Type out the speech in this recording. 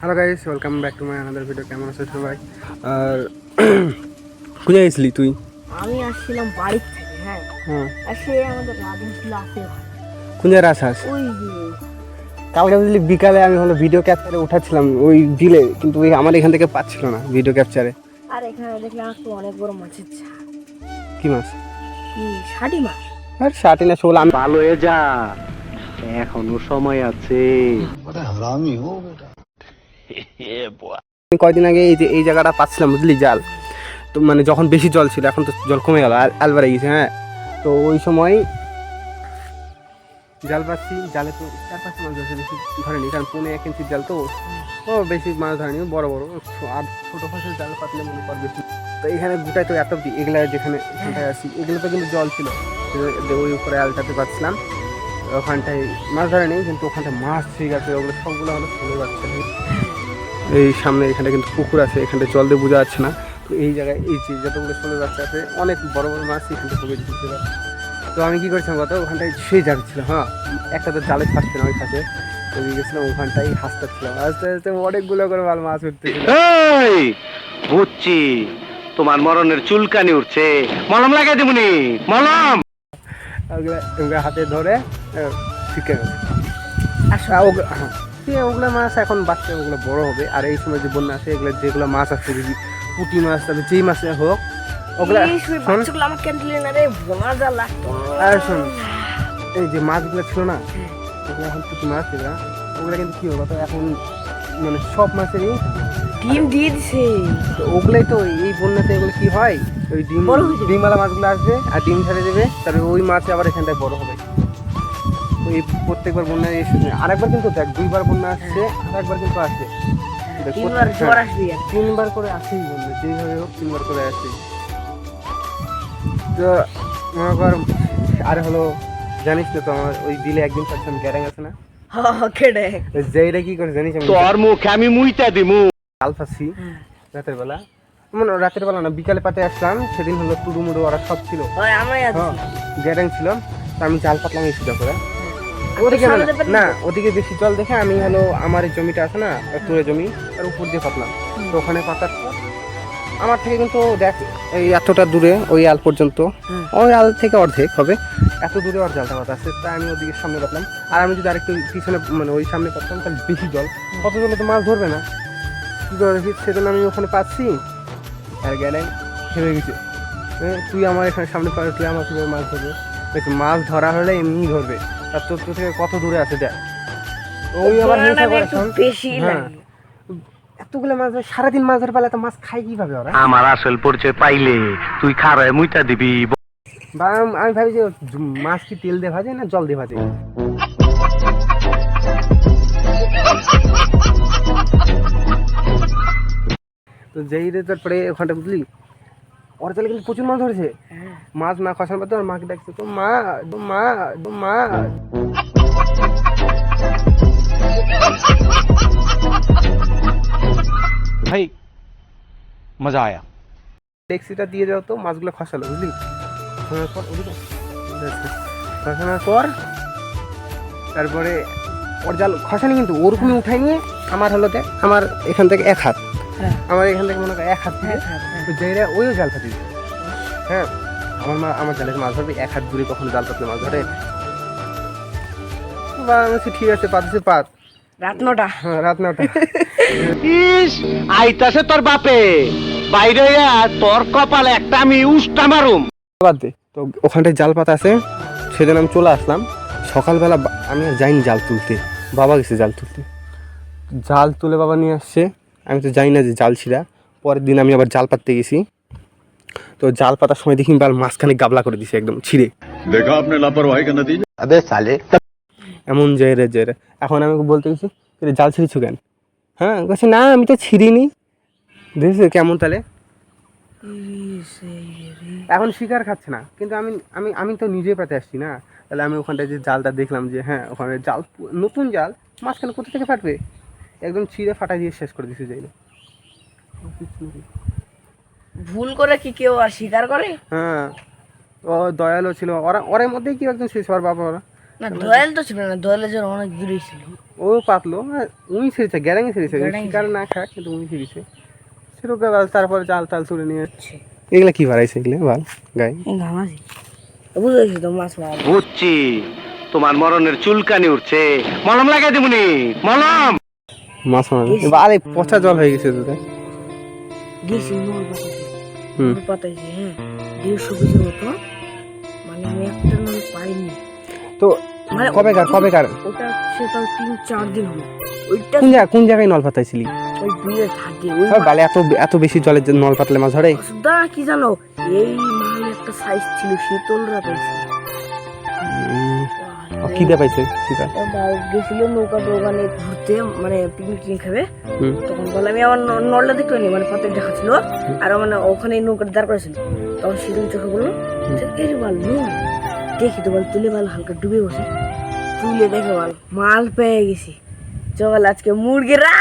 Hello guys welcome back to my another video কেমন আছো সবাই? আর কোথায় গেছিলি তুই? আমি আসছিলাম বাড়ি থেকে হ্যাঁ। হ্যাঁ। আর সে আমাদের ছিল আসে কোন জায়গায় আসাস ওই কালকে বুঝলি বিকালে আমি হলো ভিডিও ক্যাপচারে উঠাচ্ছিলাম ওই দিলে কিন্তু ওই আমার এখান থেকে পাচ্ছিল না ভিডিও ক্যাপচারে আর এখানে দেখলাম একটু অনেক বড় মাছের ঝাড় কি মাছ? কি ষাটি মাছ? আর ষাটি না ষোলো আমি। ভালো হয়ে যা। এখনও সময় আছে। আমি কয়দিন আগে এই যে, এই জায়গাটা পাচ্ছিলাম বুঝলি জাল। তো মানে যখন বেশি জল ছিল, এখন তো জল কমে গেল আলবারে গেছে হ্যাঁ? তো ওই সময় জাল পাচ্ছি, জালে তো চার পাঁচটা মাছ ধরছে, বেশি ধরেনি, কারণ পনেরো এক ইঞ্চির জাল তো। ও বেশি মাছ ধরেনি, বড় বড়। আর ছোটো ফাঁসের জাল পাতলে মনে কর বেশি। তো এখানে গোটায় তো এত এগুলা যেখানে আসি এগুলো তো কিন্তু জল ছিল। ওই উপরে আলটাতে পাচ্ছিলাম। ওখানটায় মাছ ধরেনি কিন্তু ওখানটায় মাছ ঠিক আছে, ওগুলো সবগুলো হলো চলে যাচ্ছে এই সামনে এখানে কিন্তু পুকুর আছে এখানটা জল দিয়ে বোঝা যাচ্ছে না। তো এই জায়গায় এই যে যতগুলো ষোলো বাচ্চা আছে, অনেক বড় বড় মাছ পুকুরে ঢুকতে পারে। তো আমি কি করছিলাম কত ওখানটায় সেই যাচ্ছিলাম হ্যাঁ? একটা তো জালে থাকছে না ওই কাছে তো গেছিলাম ওখানটাই হাসতেছিলাম আস্তে আস্তে অনেকগুলো করে ভালো মাছ এই, বুঝছি। তোমার মরণের চুলকানি উঠছে। মলম লাগাই দেবনি, মলম! ওগুলো হাতে ধরে শিখে গেছে হ্যাঁ। ওগুলো মাছ এখন বাচ্চা ওগুলো বড় হবে। আর এই সময় যে বন্যা আছে এগুলো যেগুলো মাছ আছে যদি পুঁটি মাছ তাহলে যেই মাছ হোক ওগুলো আর শোন এই যে মাছগুলো ছিল না ওগুলো এখন পুঁটি মাছ এগুলো ওগুলো কিন্তু কী হলো তো এখন মানে সব মাছেরই ডিম দিয়ে দিছে। তো ওগুলোই তো এই বন্যাতে এগুলো কি হয়? ওই ডিম হয়ে। ডিমওয়ালা মাছগুলো আসবে আর ডিম ছেড়ে দেবে তারপরে ওই মাছ আবার এখানটায় বড় হবে। ওই প্রত্যেকবার বন্যায় এসে আরেকবার কিন্তু দেখ দুইবার বন্যা আসছে আরেকবার কিন্তু আসবে দেখ, তিনবার করে আসেই বন্ধু যেভাবে হোক তিনবার করে আসে। তো মনে কর আর হলো জানিস তো তো আমার ওই বিলে একদিন পাচ্ছিলাম গ্যারাং আছে না? কেডে যেইটা কি করে জানিস আমি? তোর মুখে আমি মুইতা দিমু। জাল ফাঁসি রাতের বেলা। মানে রাতের বেলা না বিকালে পাতে আসলাম সেদিন হলো টুডু মুডু ওরা সব ছিল। হয় হ্যাঁ গ্যারাং ছিলাম আমি জাল পাতলাম এই সুযোগ করে। ওদিকে না ওদিকে বেশি জল দেখে আমি হলো আমার এই জমিটা আছে না তুরে জমি তার উপর দিয়ে পাতলাম। তো ওখানে পাতার পর আমার থেকে কিন্তু দেখ এই এতটা দূরে ওই আল পর্যন্ত। ওই আল থেকে অর্ধেক হবে। এত দূরে ওর জালটা পাতা আছে তাই আমি ওদিকে সামনে পাতলাম আর আমি যদি আরেকটু পিছনে মানে ওই সামনে পাতলাম তাহলে বেশি জল। কত জলে তো মাছ ধরবে না। কী করে দেখি? সেদিন আমি ওখানে পাচ্ছি। আর গেলে হেরে গেছে। তুই আমার এখানে সামনে পাবে তুই আমার কীভাবে মাছ ধরবে। দেখি মাছ ধরা হলে এমনি ধরবে। আর তোর তোর থেকে কত দূরে আছে দেখ। ওই আবার হিংসা করে বেশি হ্যাঁ। এতগুলো মাছ সারাদিন মাছ ধরে পেলে তো মাছ খাই কীভাবে ওরা? আমার আসল পরিচয় পাইলে তুই খারায় মুইতা দিবি। বা আমি ভাবি যে মাছ কি তেল দিয়ে ভাজে না জল দিয়ে ভাজে? তো যেই রে তারপরে ওখানটা বুঝলি ওর তাহলে কিন্তু প্রচুর মাছ ধরেছে। মাছ না খসার পর তো আর মাকে ডাকছে তো মা মা মা। ভাই মজা আয়া। ডেক্সিটা দিয়ে দাও তো মাছগুলো খসালো বুঝলি? খসানোর পর তারপরে ওর জাল খসানি কিন্তু ওরকমই উঠাই নিয়ে আমার হলো আমার এখান থেকে এক হাত। হ্যাঁ। আমার এখান থেকে মনে হয় এক হাত দিয়ে হ্যাঁ। ওই জাল ফাটিয়ে হ্যাঁ আমার মা আমার জালে মাছ ধরবে এক হাত দূরে কখনো জাল ফাটলে মাছ ধরে। বা আমি ঠিক আছে পাতছে পাত। রাত নটা। হ্যাঁ, রাত নটা। ইস তোর বাপে। বাইরে তোর কপালে একটা আমি উষ্টা মারুম। বাদ তো ওখানটায় জাল পাতা আছে সেদিন আমি চলে আসলাম। সকালবেলা আমি আর যাইনি জাল তুলতে। বাবা গেছে জাল তুলতে। জাল তুলে বাবা নিয়ে আসছে। আমি তো যাই না যে জাল ছিঁড়া। পরের দিন আমি আবার জাল পাততে গেছি। তো জাল পাতার সময় দেখি বার মাঝখানে গাবলা করে দিছে একদম ছিঁড়ে। দেখা আপনি লাপরওয়াহি কেন দিয়ে আবে সালে। এমন জেরে জেরে এখন আমি বলতে গেছি "কিরে, জাল ছিঁড়েছো কেন? হ্যাঁ বলছে না আমি তো ছিঁড়িনি। দেখেছ কেমন তাহলে এখন শিকার খাচ্ছে না কিন্তু আমি আমি আমি তো নিজে পাতে আসছি না। তাহলে আমি ওখানটায় যে জালটা দেখলাম যে হ্যাঁ ওখানে জাল নতুন জাল মাঝখানে কোথা থেকে ফাটবে? একদম ছিঁড়ে ফাটা দিয়ে শেষ করে দিছে যাইলে ভুল করে কি কেউ আর স্বীকার করে? হ্যাঁ ও দয়ালও ছিল। ওরা ওরের মধ্যেই কি একজন শেষ হওয়ার বাবা ওরা। না দয়াল তো ছিল না অনেক দূরে ছিল। ও পাতলো আর উই ছেড়েছে গ্যারাঙে ছেড়েছে শিকার না খাক কিন্তু উই ছেড়েছে সেরকম বাল তারপরে জাল টাল তুলে নিয়ে আচ্ছা। এগুলা কি বাড়াইছে এগুলো? বাল গায়ে ঘামাছি বুঝেছি তো মাছ মারা। বুঝছি তোমার মরণের চুলকানি উঠছে। মলম লাগাই দিবনি মলম! মাছ মারা। এই পচা জল হয়ে গেছে তোদের গেছি নল পাতাইছি হুম। পাতাইছি হ্যাঁ দেড়শো কেজির মতো। মানে আমি একটা নল পাইনি। তো মানে কবেকার কবেকার? ওটা সেটাও তিন চার দিন হলো। ওইটা কোন জায়গা কোন জায়গায় নল পাতাইছিলি? ওই বিয়ে থাকে ওই আর বালে এত এত বেশি জলের নল পাতলে মাছ ধরে। দা কি জানো? এই মাল একটা সাইজ ছিল শীতলরা পাইছে। ও, কি দিয়ে পাইছে সেটা? গেছিল নৌকা দোকানে ঘুরতে মানে পিকনিক টিকনিক খাবে। তখন বলে আমি আমার নলটা দেখতে পাইনি মানে পাতে দেখা ছিল। আর মানে ওখানে নৌকাটা দাঁড় করেছিল তখন শীতল চোখে বলল এরে বাল দেখি তো বল তুলে ভালো হালকা ডুবে বসে। তুলে দেখে বল মাল পেয়ে গেছি। চল আজকে মুরগি রা